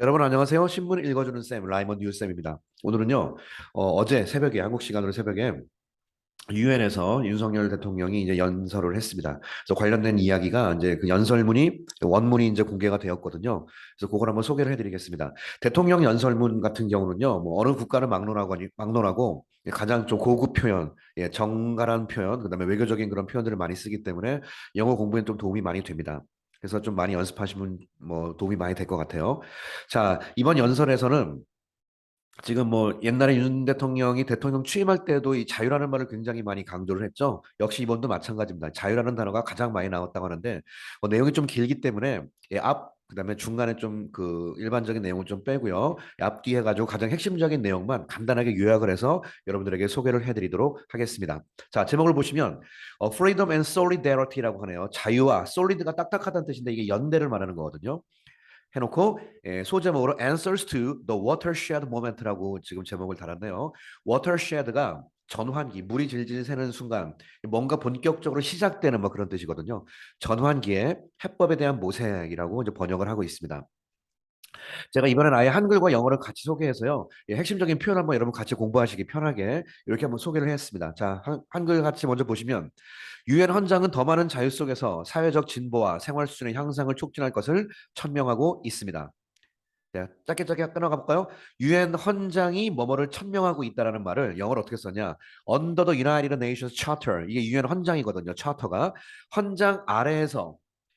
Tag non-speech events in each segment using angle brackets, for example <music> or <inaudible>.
여러분 안녕하세요. 신문 읽어주는 쌤 라이먼 뉴쌤입니다. 오늘은요 어, 제 새벽에 한국 시간으로 새벽에 유엔에서 윤석열 대통령이 이제 연설을 했습니다. 그래서 관련된 이야기가 이제 그 연설문이 원문이 이제 공개가 되었거든요. 그래서 그걸 한번 소개를 해드리겠습니다. 대통령 연설문 같은 경우는요, 뭐 어느 국가를 막론하고 막론하고 가장 좀 고급 표현, 예, 정갈한 표현, 그다음에 외교적인 그런 표현들을 많이 쓰기 때문에 영어 공부에 좀 도움이 많이 됩니다. 그래서 좀 많이 연습하시면 뭐 도움이 많이 될 것 같아요. 자, 이번 연설에서는 지금 뭐 옛날에 윤 대통령이 대통령 취임할 때도 이 자유라는 말을 굉장히 많이 강조를 했죠. 역시 이번도 마찬가지입니다. 자유라는 단어가 가장 많이 나왔다고 하는데 뭐 내용이 좀 길기 때문에 예, 앞 그다음에 중간에 좀 그 일반적인 내용을 좀 빼고요. 앞뒤 해가지고 가장 핵심적인 내용만 간단하게 요약을 해서 여러분들에게 소개를 해드리도록 하겠습니다. 자 제목을 보시면 어, Freedom and Solidarity라고 하네요. 자유와 solid가 딱딱하다는 뜻인데 이게 연대를 말하는 거거든요. 해놓고 예, 소제목으로 Answers to the Watershed Moment라고 지금 제목을 달았네요. Watershed가 전환기, 물이 질질 새는 순간 뭔가 본격적으로 시작되는 뭐 그런 뜻이거든요. 전환기에 해법에 대한 모색이라고 이제 번역을 하고 있습니다. 제가 이번엔 아예 한글과 영어를 같이 소개해서요. 예, 핵심적인 표현 한번 여러분 같이 공부하시기 편하게 이렇게 한번 소개를 했습니다. 자, 한, 한글 같이 먼저 보시면 유엔 헌장은 더 많은 자유 속에서 사회적 진보와 생활 수준의 향상을 촉진할 것을 천명하고 있습니다. 네, 짧게 짧게 끊어가 볼까요? 유엔 헌장이 뭐뭐를 천명하고 있다라는 말을 영어로 어떻게 썼냐? Under the United Nations Charter 이게 유엔 헌장이거든요. 차터가 헌장 아래에서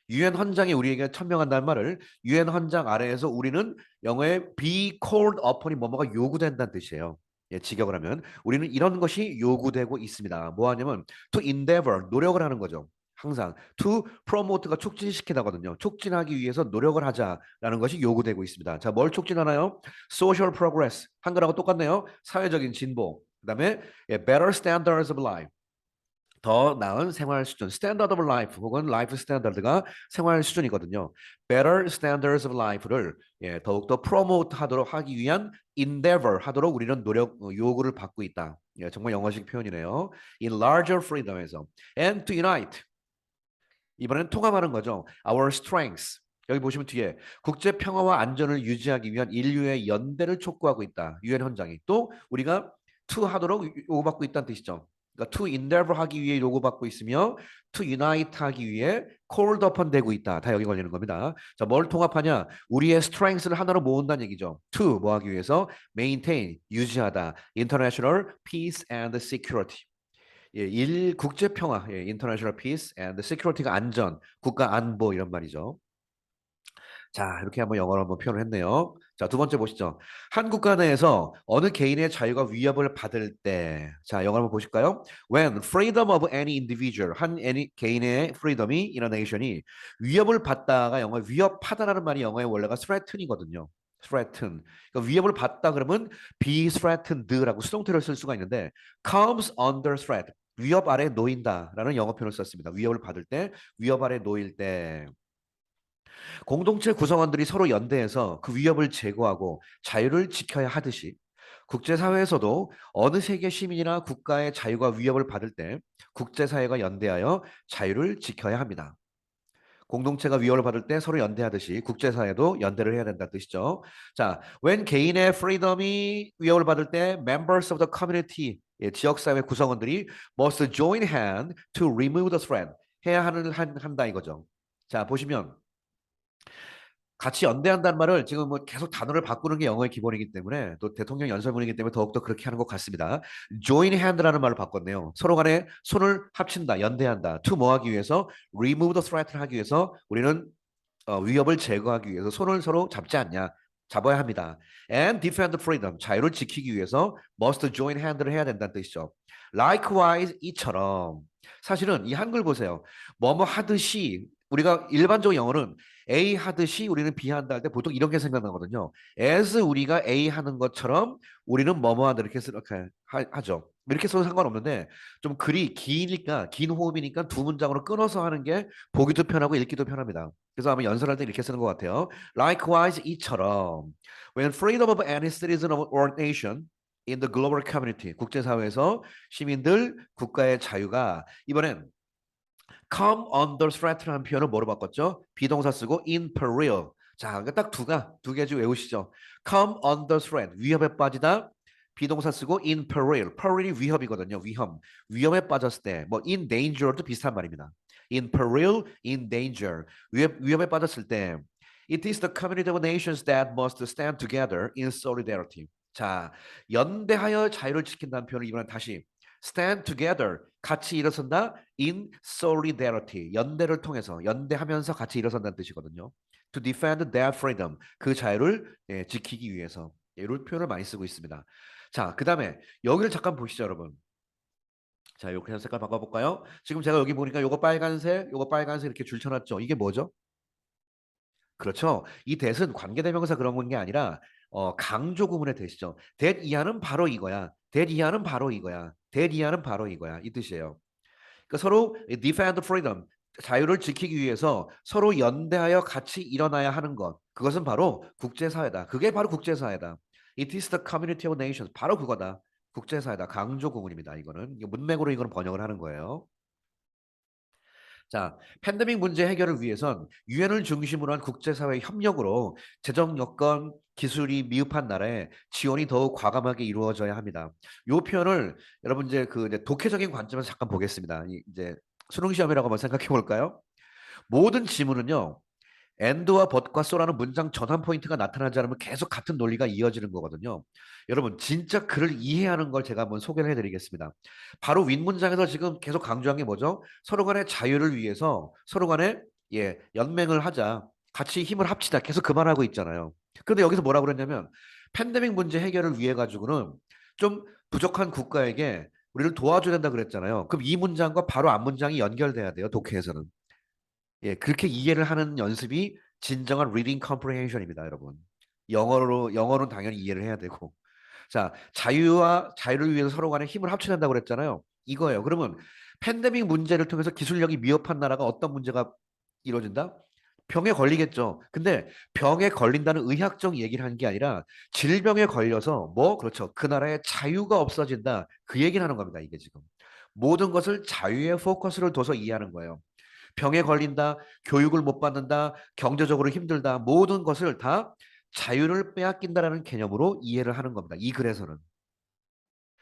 유엔 헌장이 우리에게 천명한다는 말을 유엔 헌장 아래에서 우리는 영어에 be called upon이 뭐뭐가 요구된다는 뜻이에요. 예, 직역을 하면 우리는 이런 것이 요구되고 있습니다. 뭐 하냐면 to endeavor 노력을 하는 거죠. 항상 to promote가 촉진시키다거든요. 촉진하기 위해서 노력을 하자라는 것이 요구되고 있습니다. 자, 뭘 촉진하나요? social progress 한글하고 똑같네요. 사회적인 진보. 그다음에 예, better standards of life. 더 나은 생활 수준, standard of life 혹은 life standard가 생활 수준이거든요. better standards of life를 예, 더욱더 promote 하도록 하기 위한 endeavor 하도록 우리는 노력 어, 요구를 받고 있다. 예, 정말 영어식 표현이네요. in larger freedom에서 and to unite 이번에는 통합하는 거죠. Our strengths. 여기 보시면 뒤에 국제 평화와 안전을 유지하기 위한 인류의 연대를 촉구하고 있다. 유엔 헌장이 또 우리가 to 하도록 요구받고 있다는 뜻이죠. 그러니까 to endeavor 하기 위해 요구받고 있으며 to unite 하기 위해 called upon 되고 있다. 다 여기 걸리는 겁니다. 자, 뭘 통합하냐? 우리의 strengths를 하나로 모은다는 얘기죠. to 뭐 하기 위해서 maintain 유지하다. international peace and security. 예, 일 국제 평화, 예, international peace and security가 안전, 국가 안보 이런 말이죠. 자, 이렇게 한번 영어로 한번 표현을 했네요. 자, 두 번째 보시죠. 한 국가 내에서 어느 개인의 자유가 위협을 받을 때, 자, 영어 한번 보실까요? When freedom of any individual, 한 any, 개인의 freedom이 in a nation이 위협을 받다가 영어 위협하다라는 말이 영어의 원래가 threaten이거든요. threaten. 그러니까 위협을 받다 그러면 be threatened라고 수동태를 쓸 수가 있는데 comes under threat. 위협 아래 놓인다라는 영어 표현을 썼습니다. 위협을 받을 때, 위협 아래 놓일 때. 공동체 구성원들이 서로 연대해서 그 위협을 제거하고 자유를 지켜야 하듯이 국제사회에서도 어느 세계 시민이나 국가의 자유가 위협을 받을 때 국제사회가 연대하여 자유를 지켜야 합니다. 공동체가 위협을 받을 때 서로 연대하듯이 국제사회도 연대를 해야 된다는 뜻이죠. 자, when 개인의 프리덤이 위협을 받을 때 members of the community 예, 지역사회 구성원들이 must join hand to remove the threat 해야 하는 한, 한다 이거죠. 자 보시면 같이 연대한다는 말을 지금 뭐 계속 단어를 바꾸는 게 영어의 기본이기 때문에 또 대통령 연설문이기 때문에 더욱더 그렇게 하는 것 같습니다. join hand라는 말을 바꿨네요. 서로 간에 손을 합친다, 연대한다. to 뭐 하기 위해서 remove the threat를 하기 위해서 우리는 어, 위협을 제거하기 위해서 손을 서로 잡지 않냐. 잡아야 합니다. And defend freedom. 자유를 지키기 위해서 must join hand를 해야 된다는 뜻이죠. Likewise 이처럼 사실은 이 한글 보세요. 뭐뭐 하듯이 우리가 일반적 영어는 A 하듯이 우리는 B 한다 할 때 보통 이렇게 생각나거든요. as 우리가 A 하는 것처럼 우리는 뭐뭐 한다 이렇게 이렇게 하죠. 이렇게 써도 상관없는데 좀 글이 기니까 긴 호흡이니까 두 문장으로 끊어서 하는 게 보기도 편하고 읽기도 편합니다. 그래서 아마 연설할 때 이렇게 쓰는 것 같아요. Likewise 이처럼 when freedom of any citizen or nation in the global community 국제사회에서 시민들 국가의 자유가 이번엔 come under threat라는 표현을 뭐로 바꿨죠? 비동사 쓰고 in peril 자, 딱 두가 두 개지 외우시죠. come under threat 위협에 빠지다 비동사 쓰고 in peril peril이 위협이거든요. 위험 위험에 빠졌을 때 뭐 in danger도 비슷한 말입니다. in peril, in danger 위협, 위험에 빠졌을 때 it is the community of nations that must stand together in solidarity. 자, 연대하여 자유를 지킨다는 표현을 이번엔 다시 stand together 같이 일어선다 in solidarity 연대를 통해서 연대하면서 같이 일어선다는 뜻이거든요. to defend their freedom 그 자유를 예, 지키기 위해서 예, 이런 표현을 많이 쓰고 있습니다. 자, 그 다음에 여기를 잠깐 보시죠, 여러분. 자, 이렇게 해서 색깔 바꿔볼까요? 지금 제가 여기 보니까 요거 빨간색, 요거 빨간색 이렇게 줄 쳐놨죠. 이게 뭐죠? 그렇죠. 이 that은 관계대명사 그런 건 게 아니라 어, 강조 that이죠. that 이하는 바로 이거야. 이하는 바로 이거야. 이하는 바로 이거야. 이 뜻이에요. 그러니까 서로 defend freedom 자유를 지키기 위해서 서로 연대하여 같이 일어나야 하는 것. 그것은 바로 국제사회다. 그게 바로 국제사회다. It is the community of nations. 바로 그거다. 국제사회다. 강조 구문입니다. 이거는 이거 문맥으로 이거는 번역을 하는 거예요. 자, 팬데믹 문제 해결을 위해선 유엔을 중심으로 한 국제사회 협력으로 재정 여건 기술이 미흡한 나라에 지원이 더욱 과감하게 이루어져야 합니다. 이 표현을 여러분 이제 그 이제 독해적인 관점에서 잠깐 보겠습니다. 이- 이제 수능 시험이라고 한번 생각해 볼까요? 모든 지문은요. And와 but과 so라는 문장 전환 포인트가 나타나지 않으면 계속 같은 논리가 이어지는 거거든요. 여러분 진짜 글을 이해하는 걸 제가 한번 소개를 해드리겠습니다. 바로 윗 문장에서 지금 계속 강조한 게 뭐죠? 서로 간의 자유를 위해서 서로 간에 예 연맹을 하자. 같이 힘을 합치자. 계속 그 말하고 있잖아요. 그런데 여기서 뭐라고 그랬냐면 팬데믹 문제 해결을 위해 가지고는 좀 부족한 국가에게 우리를 도와줘야 된다 그랬잖아요. 그럼 이 문장과 바로 앞 문장이 연결돼야 돼요. 독해에서는. 예, 그렇게 이해를 하는 연습이 진정한 reading comprehension입니다, 여러분. 영어로 영어는 당연히 이해를 해야 되고. 자, 자유와 자유를 위해서 서로 간에 힘을 합쳐야 된다고 그랬잖아요. 이거예요. 그러면 팬데믹 문제를 통해서 기술력이 미흡한 나라가 어떤 문제가 이루어진다? 병에 걸리겠죠. 근데 병에 걸린다는 의학적 얘기를 하는 게 아니라 질병에 걸려서 뭐 그렇죠. 그 나라의 자유가 없어진다. 그 얘기를 하는 겁니다. 이게 지금. 모든 것을 자유에 포커스를 둬서 이해하는 거예요. 병에 걸린다, 교육을 못 받는다, 경제적으로 힘들다, 모든 것을 다 자유를 빼앗긴다라는 개념으로 이해를 하는 겁니다. 이 글에서는.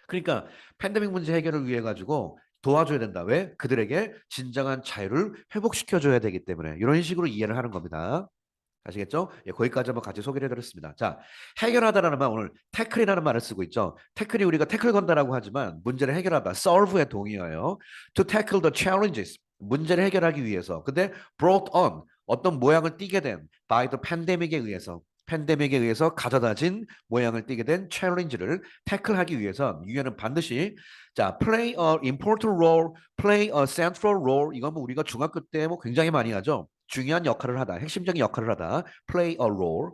그러니까 팬데믹 문제 해결을 위해 가지고 도와줘야 된다. 왜? 그들에게 진정한 자유를 회복시켜 줘야 되기 때문에 이런 식으로 이해를 하는 겁니다. 아시겠죠? 예, 거기까지 한번 같이 소개를 해드렸습니다. 자, 해결하다라는 말 오늘 태클이라는 말을 쓰고 있죠. 태클이 우리가 태클 건다라고 하지만 문제를 해결하다, solve의 동의어예요. To tackle the challenges 문제를 해결하기 위해서. 근데 brought on 어떤 모양을 띠게 된 by the pandemic에 의해서 팬데믹에 의해서 가져다진 모양을 띠게 된 챌린지를 태클하기 위해서 유엔은 반드시 자 play a important role, play a central role 이건 뭐 우리가 중학교 때 뭐 굉장히 많이 하죠. 중요한 역할을 하다, 핵심적인 역할을 하다, play a role.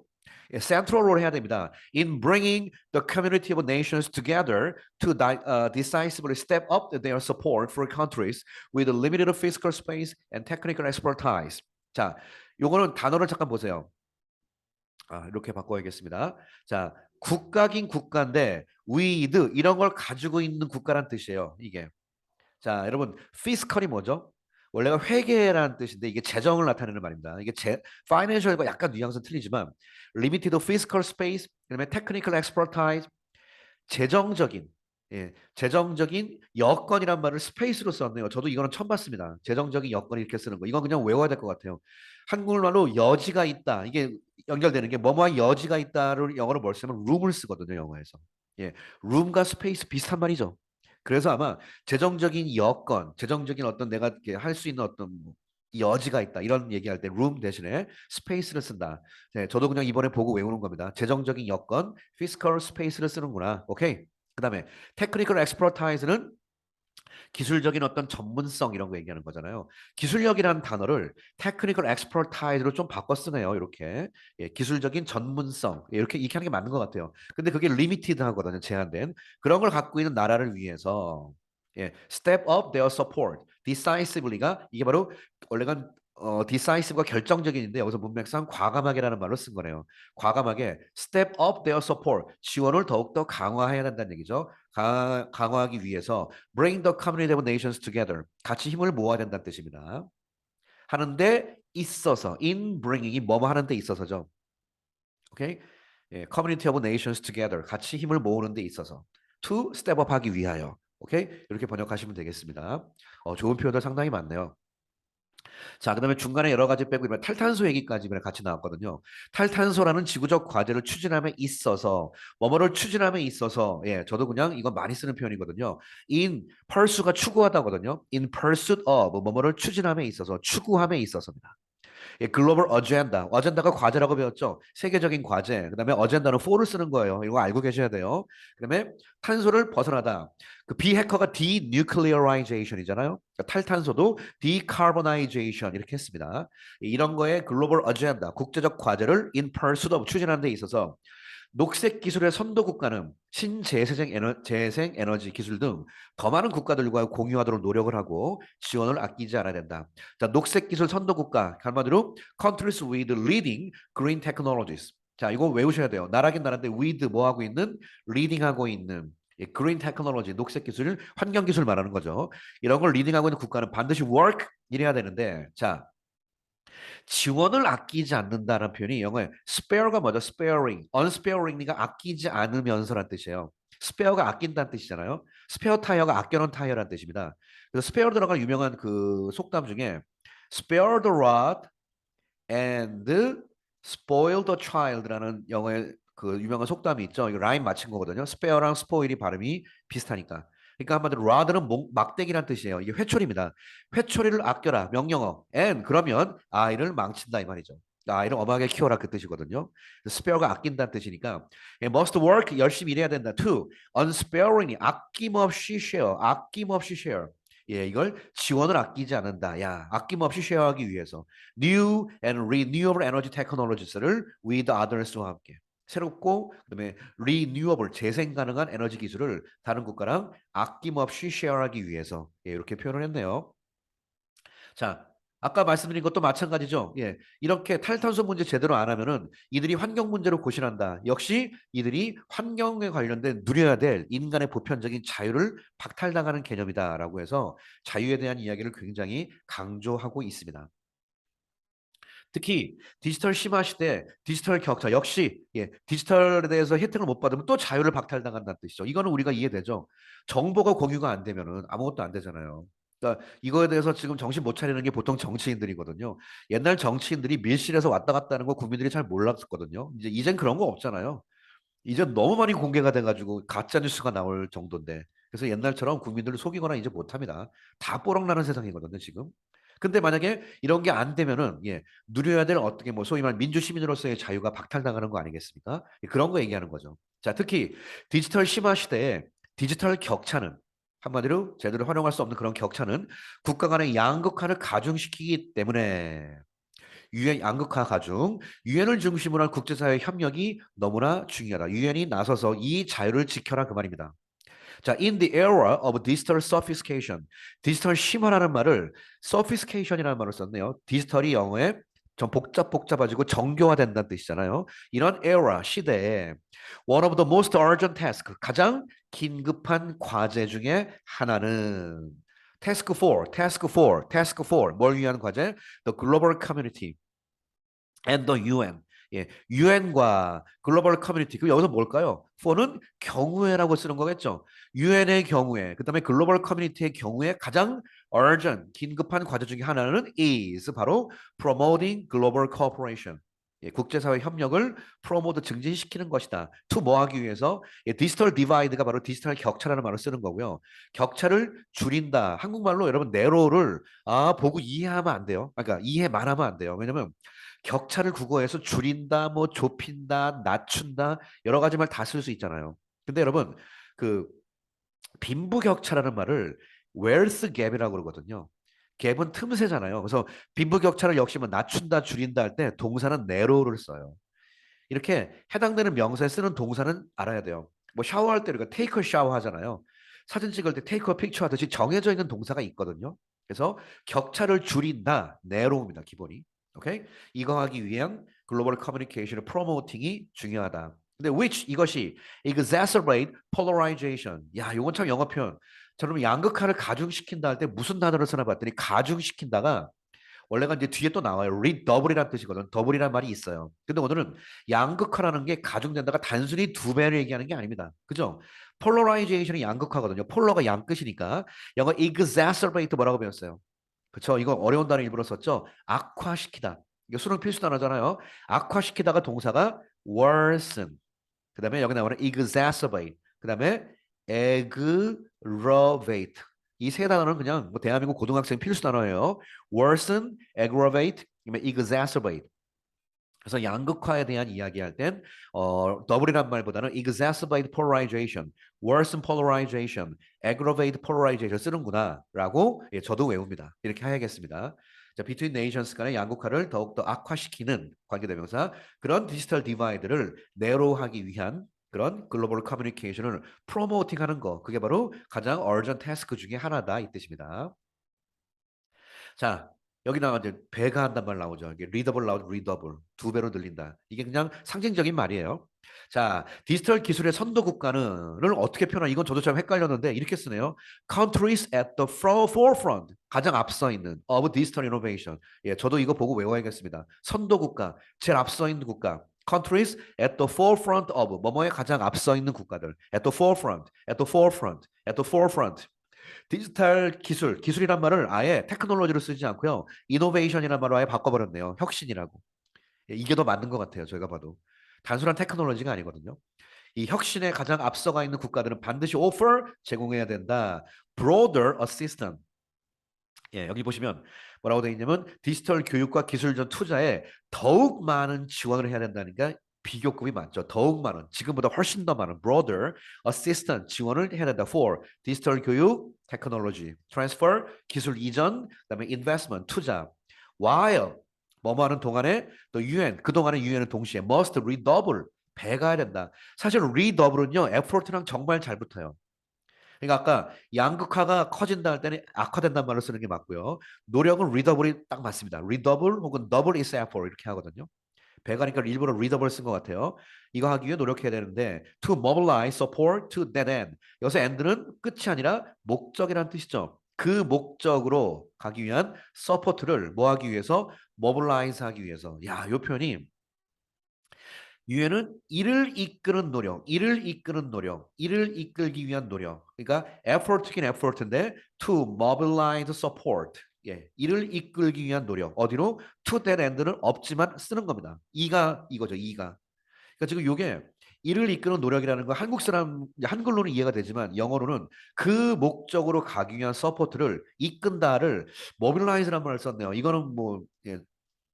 예, role 해야 됩니다. In bringing the community of nations together to uh, decisively step up their support for countries with limited fiscal space and technical expertise. 자, 요거는 단어를 잠깐 보세요. 아, 이렇게 바꿔야겠습니다. 자, 국가긴 국가인데 with 이런 걸 가지고 있는 국가란 뜻이에요. 이게. 자, 여러분, fiscal이 뭐죠? 원래가 회계라는 뜻인데 이게 재정을 나타내는 말입니다. 이게 재 financial과 약간 뉘앙스는 틀리지만 limited fiscal space, 그다음에 technical expertise, 재정적인 예, 재정적인 여건이란 말을 스페이스로 썼네요. 저도 이거는 처음 봤습니다. 재정적인 여건 이렇게 쓰는 거. 이건 그냥 외워야 될 것 같아요. 한국말로 여지가 있다. 이게 연결되는 게 뭐뭐한 여지가 있다를 영어로 뭘 쓰면 room을 쓰거든요. 영어에서. 예, room과 space 비슷한 말이죠. 그래서 아마 재정적인 여건, 재정적인 어떤 내가 할 수 있는 어떤 뭐 여지가 있다 이런 얘기할 때 room 대신에 space를 쓴다. 네, 저도 그냥 이번에 보고 외우는 겁니다. 재정적인 여건, fiscal space를 쓰는구나. 오케이. 그다음에 technical expertise는 기술적인 어떤 전문성 이런 거 얘기하는 거잖아요. 기술력이라는 단어를 technical expertise로 좀 바꿔 쓰네요. 이렇게 예, 기술적인 전문성 이렇게 이렇게 하는 게 맞는 것 같아요. 근데 그게 limited 하거든요. 제한된 그런 걸 갖고 있는 나라를 위해서 예, step up their support, decisively가 이게 바로 원래가 어, decisive가 결정적인인데 여기서 문맥상 과감하게라는 말로 쓴 거네요. 과감하게 step up their support 지원을 더욱더 강화해야 된다는 얘기죠. 강, 강화하기 위해서 bring the community of nations together 같이 힘을 모아야 된다는 뜻입니다. 하는데 있어서 in bringing이 뭐뭐 하는 데 있어서죠. 오케이? 예, community of nations together 같이 힘을 모으는 데 있어서 to step up 하기 위하여 오케이? 이렇게 번역하시면 되겠습니다. 어, 좋은 표현들 상당히 많네요. 자, 그다음에 중간에 여러 가지 빼고 이면 탈탄소 얘기까지 같이 나왔거든요. 탈탄소라는 지구적 과제를 추진함에 있어서 뭐뭐를 추진함에 있어서 예, 저도 그냥 이건 많이 쓰는 표현이거든요. in pursue가 추구하다거든요. in pursuit of 뭐뭐를 추진함에 있어서 추구함에 있어서입니다. 예, 글로벌 어젠다. 어젠다가 과제라고 배웠죠. 세계적인 과제. 그다음에 어젠다는 for를 쓰는 거예요. 이거 알고 계셔야 돼요. 그다음에 탄소를 벗어나다. 그 비해커가 denuclearization이잖아요. 그러니까 탈탄소도 decarbonization 이렇게 했습니다. 이런 거에 글로벌 어젠다, 국제적 과제를 in pursuit of 추진하는 데 있어서 녹색 기술의 선도 국가는 신재생 에너, 재생 에너지 기술 등 더 많은 국가들과 공유하도록 노력을 하고 지원을 아끼지 않아야 된다. 자, 녹색 기술 선도 국가 한마디로 countries with leading green technologies. 자, 이거 외우셔야 돼요. 나라긴 나라인데 with 뭐 하고 있는 leading 하고 있는 예, green technology 녹색 기술, 환경 기술 말하는 거죠. 이런 걸 리딩하고 있는 국가는 반드시 work 이래야 되는데 자, 지원을 아끼지 않는다는 표현이 영어에 spare가 뭐죠? sparing, unsparing이가 아끼지 않으면서란 뜻이에요. spare가 아낀다는 뜻이잖아요. spare 타이어가 아껴놓은 타이어란 뜻입니다. 그래서 spare 들어간 유명한 그 속담 중에 spare the rod and spoil the child라는 영어의 그 유명한 속담이 있죠. 이거 라임 맞힌 거거든요. spare랑 spoil이 발음이 비슷하니까. 그러니까 한마디로 rather는 목, 막대기란 뜻이에요. 이게 회초리입니다. 회초리를 아껴라 명령어. and 그러면 아이를 망친다 이 말이죠. 아이를 엄하게 키워라 그 뜻이거든요. spare가 아낀다는 뜻이니까 must work 열심히 일해야 된다. to unsparingly 아낌없이 share 아낌없이 share 예, 이걸 지원을 아끼지 않는다. 야, 아낌없이 쉐어하기 위해서 new and renewable energy technologies를 with others와 함께 새롭고 그다음에 renewable 재생 가능한 에너지 기술을 다른 국가랑 아낌없이 쉐어하기 위해서 예, 이렇게 표현을 했네요. 자, 아까 말씀드린 것도 마찬가지죠. 예, 이렇게 탈탄소 문제 제대로 안 하면은 이들이 환경 문제로 고신한다. 역시 이들이 환경에 관련된 누려야 될 인간의 보편적인 자유를 박탈당하는 개념이다라고 해서 자유에 대한 이야기를 굉장히 강조하고 있습니다. 특히 디지털 심화 시대 디지털 격차 역시 예, 디지털에 대해서 혜택을 못 받으면 또 자유를 박탈당한다는 뜻이죠. 이거는 우리가 이해되죠. 정보가 공유가 안 되면은 아무것도 안 되잖아요. 그러니까 이거에 대해서 지금 정신 못 차리는 게 보통 정치인들이거든요. 옛날 정치인들이 밀실에서 왔다 갔다 하는 거 국민들이 잘 몰랐었거든요. 이제 이젠 그런 거 없잖아요. 이제 너무 많이 공개가 돼가지고 가짜 뉴스가 나올 정도인데 그래서 옛날처럼 국민들을 속이거나 이제 못합니다. 다 뽀록나는 세상이거든요 지금. 근데 만약에 이런 게 안 되면은 예 누려야 될 어떻게 뭐 소위 말 민주 시민으로서의 자유가 박탈당하는 거 아니겠습니까? 예, 그런 거 얘기하는 거죠. 자 특히 디지털 심화 시대에 디지털 격차는 한마디로 제대로 활용할 수 없는 그런 격차는 국가 간의 양극화를 가중시키기 때문에 유엔 양극화 가중, 유엔을 중심으로 한 국제사회 협력이 너무나 중요하다. 유엔이 나서서 이 자유를 지켜라 그 말입니다. 자, in the era of digital sophistication, 디지털 심화라는 말을 sophistication이라는 말을 썼네요. 디지털이 영어에 좀 복잡 복잡해지고 정교화된다는 뜻이잖아요. 이런 era 시대에 one of the most urgent task 가장 긴급한 과제 중에 하나는 task for, task for, task for 뭘 위한 과제? The global community and the UN. 예, 유엔과 글로벌 커뮤니티. 그럼 여기서 뭘까요? for는 경우에라고 쓰는 거겠죠. 유엔의 경우에, 그다음에 글로벌 커뮤니티의 경우에 가장 urgent, 긴급한 과제 중에 하나는 is 바로 promoting global cooperation. 예, 국제사회 협력을 프로모트 증진시키는 것이다. to 뭐 하기 위해서 예, 디지털 디바이드가 바로 디지털 격차라는 말을 쓰는 거고요. 격차를 줄인다. 한국말로 여러분 내로를 아 보고 이해하면 안 돼요. 그러니까 이해만 하면 안 돼요. 왜냐면 격차를 국어에서 줄인다, 뭐 좁힌다, 낮춘다 여러 가지 말 다 쓸 수 있잖아요. 근데 여러분 그 빈부 격차라는 말을 wealth gap이라고 그러거든요. 갭은 틈새잖아요. 그래서 빈부 격차를 역시 뭐 낮춘다, 줄인다 할 때 동사는 narrow를 써요. 이렇게 해당되는 명사에 쓰는 동사는 알아야 돼요. 뭐 샤워할 때 우리가 a shower 하잖아요. 사진 찍을 때 a picture 하듯이 정해져 있는 동사가 있거든요. 그래서 격차를 줄인다, narrow입니다. 기본이. 오케이? 이거 하기 위한 글로벌 커뮤니케이션의 프로모팅이 중요하다. 근데 which 이것이 exacerbate polarization. 야, 이건 참 영어 표현. 저러면 양극화를 가중시킨다 할 때 무슨 단어를 쓰나 봤더니 가중시킨다가 원래가 이제 뒤에 또 나와요. redouble이라는 뜻이거든. 더블이라는 말이 있어요. 근데 오늘은 양극화라는 게 가중된다가 단순히 두 배를 얘기하는 게 아닙니다. 그죠? polarization이 양극화거든요. 폴러가 양끝이니까 영어 exacerbate 뭐라고 배웠어요? 그쵸? 이거 어려운 단어 일부러 썼죠? 악화시키다. 이거 수능 필수 단어잖아요. 악화시키다가 동사가 worsen. 그 다음에 여기 나오는 exacerbate. 그 다음에 aggravate. 이 세 단어는 그냥 뭐 대한민국 고등학생 필수 단어예요. worsen, aggravate, 그다음에 exacerbate. 그래서 양극화에 대한 이야기할 땐 어, 더블이란 말보다는 exacerbate polarization, worsen polarization, aggravate polarization 쓰는구나 라고 예, 저도 외웁니다. 이렇게 해야겠습니다. 자, between nations 간의 양극화를 더욱더 악화시키는 관계대명사 그런 디지털 디바이드를 내로하기 위한 그런 글로벌 커뮤니케이션을 프로모팅하는 거 그게 바로 가장 어전 태스크 중에 하나다 이 뜻입니다. 자 여기 나와 이제 배가 한단 말 나오죠. 이게 리더블 나오죠. 리더블 두 배로 늘린다. 이게 그냥 상징적인 말이에요. 자 디지털 기술의 선도 국가는을 어떻게 표현하? 이건 저도 참 헷갈렸는데 이렇게 쓰네요. Countries at the forefront 가장 앞서 있는 of digital innovation. 예, 저도 이거 보고 외워야겠습니다. 선도 국가, 제일 앞서 있는 국가. countries at the forefront of 뭐뭐에 가장 앞서 있는 국가들 at the forefront, at the forefront, at the forefront 디지털 기술, 기술이란 말을 아예 테크놀로지로 쓰지 않고요. 이노베이션이란 말로 아예 바꿔버렸네요. 혁신이라고. 예, 이게 더 맞는 것 같아요. 저희가 봐도. 단순한 테크놀로지가 아니거든요. 이 혁신에 가장 앞서가 있는 국가들은 반드시 offer 제공해야 된다. broader assistance. 예, 여기 보시면 뭐라고 되어 있냐면 디지털 교육과 기술 전 투자에 더욱 많은 지원을 해야 된다니까 비교급이 많죠. 더욱 많은, 지금보다 훨씬 더 많은 broader assistant 지원을 해야 된다. for 디지털 교육, technology, transfer 기술 이전, 그다음에 investment 투자. while 뭐뭐 하는 동안에 또 UN 그동안의 UN은 동시에 must redouble 배가야 된다. 사실 redouble은요 effort랑 정말 잘 붙어요. 그러니까 아까 양극화가 커진다 할 때는 악화된다는 말을 쓰는 게 맞고요. 노력은 redouble이 딱 맞습니다. redouble 혹은 double is effort 이렇게 하거든요. 배가니까 일부러 readable 쓴 것 같아요. 이거 하기 위해 노력해야 되는데 to mobilize support to that end. 여기서 end는 끝이 아니라 목적이라는 뜻이죠. 그 목적으로 가기 위한 서포트를 뭐 하기 위해서 mobilize 하기 위해서. 야, 이 표현이 유엔은 이를 이끄는 노력, 이를 이끄는 노력, 이를 이끌기 위한 노력. 그러니까 effort긴 effort인데 to mobilize support. 예, 이를 이끌기 위한 노력. 어디로? to that end는 없지만 쓰는 겁니다. 이가 이거죠. 이가. 그러니까 지금 요게 이를 이끄는 노력이라는 거 한국 사람 한글로는 이해가 되지만 영어로는 그 목적으로 가기 위한 서포트를 이끈다를 mobilize라는 말을 썼네요. 이거는 뭐 예,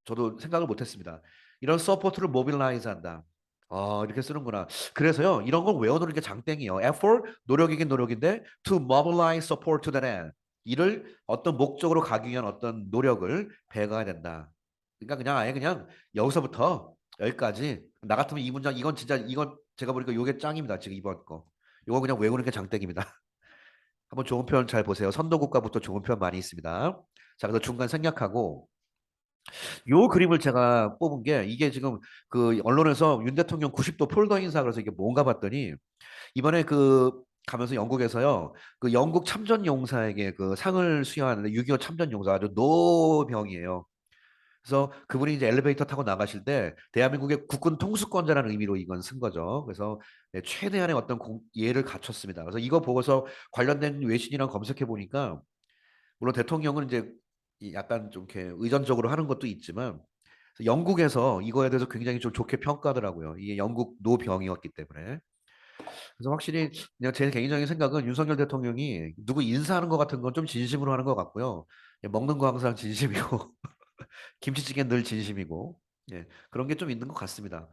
저도 생각을 못했습니다. 이런 서포트를 모빌라이즈 한다. 아, 이렇게 쓰는구나. 그래서요, 이런 걸 외워놓는 게 장땡이에요. effort, 노력이긴 노력인데, to mobilize support to the end. 이를 어떤 목적으로 가기 위한 어떤 노력을 배가야 된다. 그러니까 그냥 아예 그냥 여기서부터 여기까지 나 같으면 이 문장 이건 진짜 이건 제가 보니까 요게 짱입니다. 지금 이번 거. 요거 그냥 외우는 게 장땡입니다. <laughs> 한번 좋은 표현 잘 보세요. 선도국가부터 좋은 표현 많이 있습니다. 자, 그래서 중간 생략하고 요 그림을 제가 뽑은 게 이게 지금 그 언론에서 윤 대통령 90도 폴더 인사 그래서 이게 뭔가 봤더니 이번에 그 가면서 영국에서요 그 영국 참전 용사에게 그 상을 수여하는데 6.25 참전 용사 아주 노병이에요. 그래서 그분이 이제 엘리베이터 타고 나가실 때 대한민국의 국군 통수권자라는 의미로 이건 쓴 거죠. 그래서 네, 최대한의 어떤 공, 예를 갖췄습니다. 그래서 이거 보고서 관련된 외신이랑 검색해 보니까 물론 대통령은 이제 약간 좀 이렇게 의존적으로 하는 것도 있지만 영국에서 이거에 대해서 굉장히 좀 좋게 평가하더라고요. 이게 영국 노병이었기 때문에. 그래서 확실히 그냥 제 개인적인 생각은 윤석열 대통령이 누구 인사하는 것 같은 건 좀 진심으로 하는 것 같고요. 먹는 거 항상 진심이고 <laughs> 김치찌개 늘 진심이고 예, 그런 게 좀 있는 것 같습니다.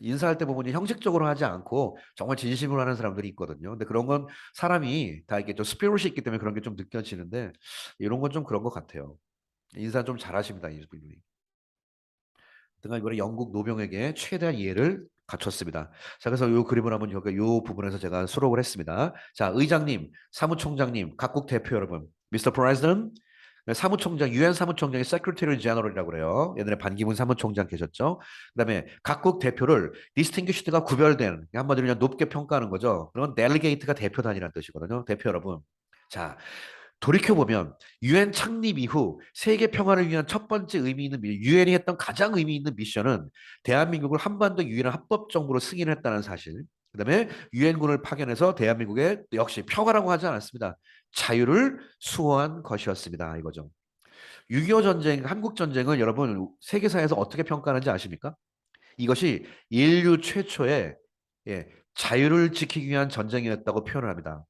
인사할 때 보면 형식적으로 하지 않고 정말 진심으로 하는 사람들이 있거든요. 근데 그런 건 사람이 다 이게 좀 스피릿이 있기 때문에 그런 게 좀 느껴지는데 이런 건 좀 그런 것 같아요. 인사 좀 잘하십니다, 이분이. 등간 이번에 영국 노병에게 최대한 이해를 갖췄습니다. 자, 그래서 이 그림을 한번 여기 이 부분에서 제가 수록을 했습니다. 자, 의장님, 사무총장님, 각국 대표 여러분, 미스터 프레지던트, 사무총장, 유엔 사무총장이 세크리터리 제너럴이라고 그래요. 옛날에 반기문 사무총장 계셨죠. 그다음에 각국 대표를 디스팅기슈드가 구별된 한마디로 그냥 높게 평가하는 거죠. 그런 델리게이트가 대표단이라는 뜻이거든요. 대표 여러분. 자, 돌이켜 보면 유엔 창립 이후 세계 평화를 위한 첫 번째 의미 있는 유엔이 했던 가장 의미 있는 미션은 대한민국을 한반도 유엔을 합법 정부로 승인했다는 사실. 그다음에 유엔군을 파견해서 대한민국에 역시 평화라고 하지 않았습니다. 자유를 수호한 것이었습니다. 이거죠. 6.25 전쟁, 한국 전쟁을 여러분 세계사에서 어떻게 평가하는지 아십니까? 이것이 인류 최초의 예, 자유를 지키기 위한 전쟁이었다고 표현을 합니다.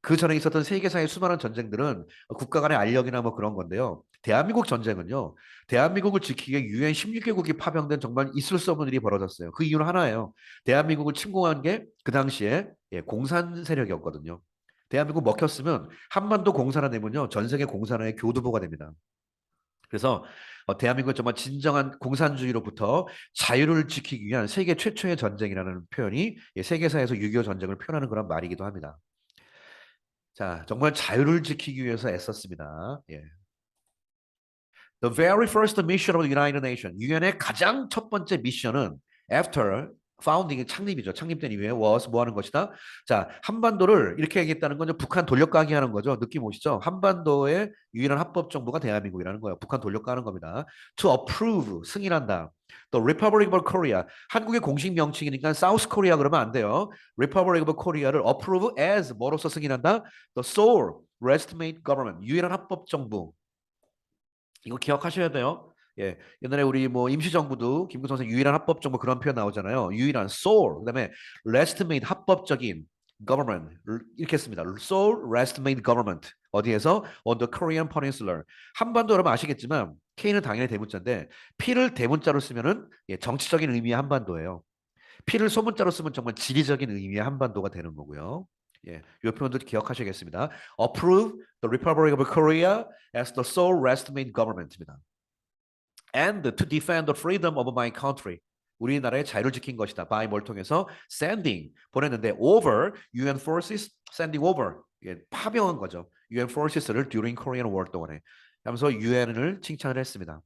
그 전에 있었던 세계사의 수많은 전쟁들은 국가 간의 알력이나 뭐 그런 건데요. 대한민국 전쟁은요. 대한민국을 지키기 위해 유엔 16개국이 파병된 정말 있을 수 없는 일이 벌어졌어요. 그 이유는 하나예요. 대한민국을 침공한 게 그 당시에 예, 공산 세력이었거든요. 대한민국 먹혔으면 한반도 공산화 되면요. 전 세계 공산화의 교두보가 됩니다. 그래서 어, 대한민국은 정말 진정한 공산주의로부터 자유를 지키기 위한 세계 최초의 전쟁이라는 표현이 예, 세계사에서 6.25 전쟁을 표현하는 그런 말이기도 합니다. 자, 정말 자유를 지키기 위해서 애썼습니다. 예. The very first mission of the United Nations, 유엔의 가장 첫 번째 미션은 after founding 창립이죠. 창립된 이후에 was 뭐 하는 것이다. 자, 한반도를 이렇게 얘기했다는 건 북한 돌려가기 하는 거죠. 느낌 오시죠? 한반도의 유일한 합법 정부가 대한민국이라는 거예요. 북한 돌려가는 겁니다. To approve 승인한다. The Republic of Korea 한국의 공식 명칭이니까 South Korea 그러면 안 돼요. Republic of Korea를 approve as 뭐로서 승인한다? The sole legitimate government 유일한 합법 정부. 이거 기억하셔야 돼요. 예, 옛날에 우리 뭐 임시정부도 김구 선생 유일한 합법 정부 그런 표현 나오잖아요. 유일한 sole 그다음에 legitimate 합법적인 government 이렇게 했습니다. sole legitimate government 어디에서 on the Korean Peninsula 한반도 여러분 아시겠지만 K는 당연히 대문자인데 P를 대문자로 쓰면은 예, 정치적인 의미의 한반도예요. P를 소문자로 쓰면 정말 지리적인 의미의 한반도가 되는 거고요. 예, 이 표현도 기억하셔야겠습니다. Approve the Republic of Korea as the sole legitimate government입니다. and to defend the freedom of my country. 우리나라의 자유를 지킨 것이다. by 뭘 통해서 sending 보냈는데 over UN forces sending over 이게 파병한 거죠. UN forces를 during Korean War 동안에 하면서 UN을 칭찬을 했습니다.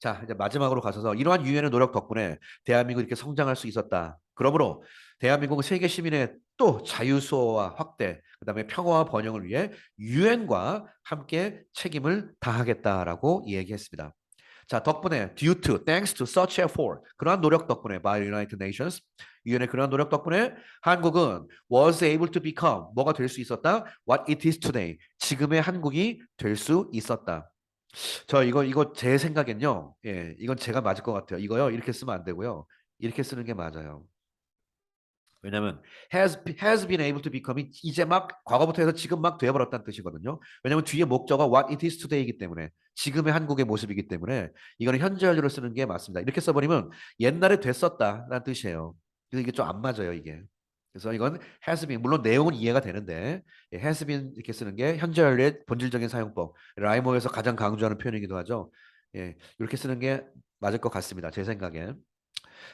자 이제 마지막으로 가셔서 이러한 유엔의 노력 덕분에 대한민국이 이렇게 성장할 수 있었다. 그러므로 대한민국은 세계 시민의 또 자유 수호와 확대, 그다음에 평화와 번영을 위해 유엔과 함께 책임을 다하겠다라고 얘기했습니다. 자, 덕분에 due to, thanks to, such effort 그러한 노력 덕분에 by United Nations 유엔의 그러한 노력 덕분에 한국은 was able to become 뭐가 될 수 있었다? What it is today. 지금의 한국이 될 수 있었다. 저 이거 이거 제 생각엔요. 예, 이건 제가 맞을 것 같아요. 이거요. 이렇게 쓰면 안 되고요. 이렇게 쓰는 게 맞아요. 왜냐면 has has been able to become이 이제 막 과거부터 해서 지금 막 되어버렸다는 뜻이거든요. 왜냐면 뒤에 목적어가 what it is today이기 때문에 지금의 한국의 모습이기 때문에 이거는 현재 완료로 쓰는 게 맞습니다. 이렇게 써버리면 옛날에 됐었다라는 뜻이에요. 그래서 이게 좀 안 맞아요 이게. 그래서 이건 has been 물론 내용은 이해가 되는데 예, has been 이렇게 쓰는 게 현재 완료의 본질적인 사용법 라이머에서 가장 강조하는 표현이기도 하죠. 예, 이렇게 쓰는 게 맞을 것 같습니다. 제 생각에.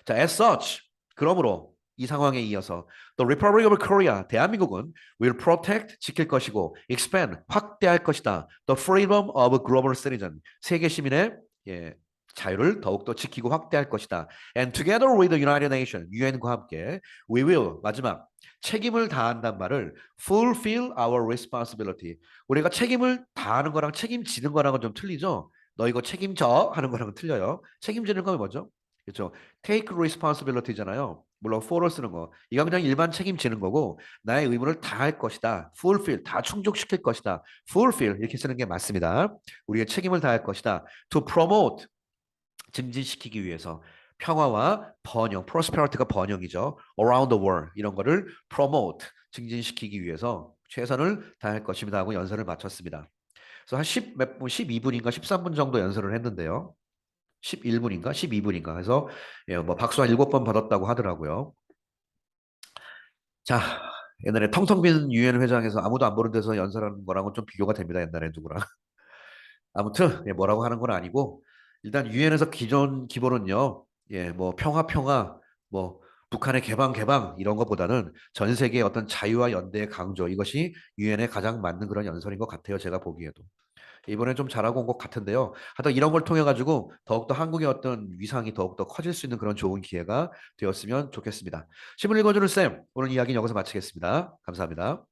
자, as such 그러므로 이 상황에 이어서 The Republic of Korea 대한민국은 will protect 지킬 것이고 expand 확대할 것이다. The freedom of global citizen 세계 시민의 예, 자유를 더욱더 지키고 확대할 것이다. And together with the United Nations 유엔과 함께 we will 마지막 책임을 다한단 말을 fulfill our responsibility 우리가 책임을 다하는 거랑 책임지는 거랑은 좀 틀리죠. 너 이거 책임져 하는 거랑은 틀려요. 책임지는 건 뭐죠? 그렇죠. take responsibility잖아요. 물론 for를 쓰는 거. 이건 그냥 일반 책임지는 거고 나의 의무를 다 할 것이다. fulfill 다 충족시킬 것이다. fulfill 이렇게 쓰는 게 맞습니다. 우리의 책임을 다할 것이다. to promote 증진시키기 위해서 평화와 번영, prosperity가 번영이죠. around the world 이런 거를 promote 증진시키기 위해서 최선을 다할 것입니다 하고 연설을 마쳤습니다. 그래서 한 10 몇 분, 12분인가 13분 정도 연설을 했는데요. 11분인가 12분인가 해서 예, 뭐 박수 한 7번 받았다고 하더라고요. 자, 옛날에 텅텅 빈 유엔 회장에서 아무도 안 보는 데서 연설하는 거랑은 좀 비교가 됩니다. 옛날에 누구랑. 아무튼 예, 뭐라고 하는 건 아니고 일단 유엔에서 기존 기본은요. 예, 뭐 평화 평화 뭐 북한의 개방 개방 이런 것보다는 전 세계의 어떤 자유와 연대의 강조 이것이 유엔에 가장 맞는 그런 연설인 것 같아요. 제가 보기에도. 이번에 좀 잘하고 온 것 같은데요. 하여튼 이런 걸 통해 가지고 더욱더 한국의 어떤 위상이 더욱더 커질 수 있는 그런 좋은 기회가 되었으면 좋겠습니다. 신문 읽어주는 쌤, 오늘 이야기는 여기서 마치겠습니다. 감사합니다.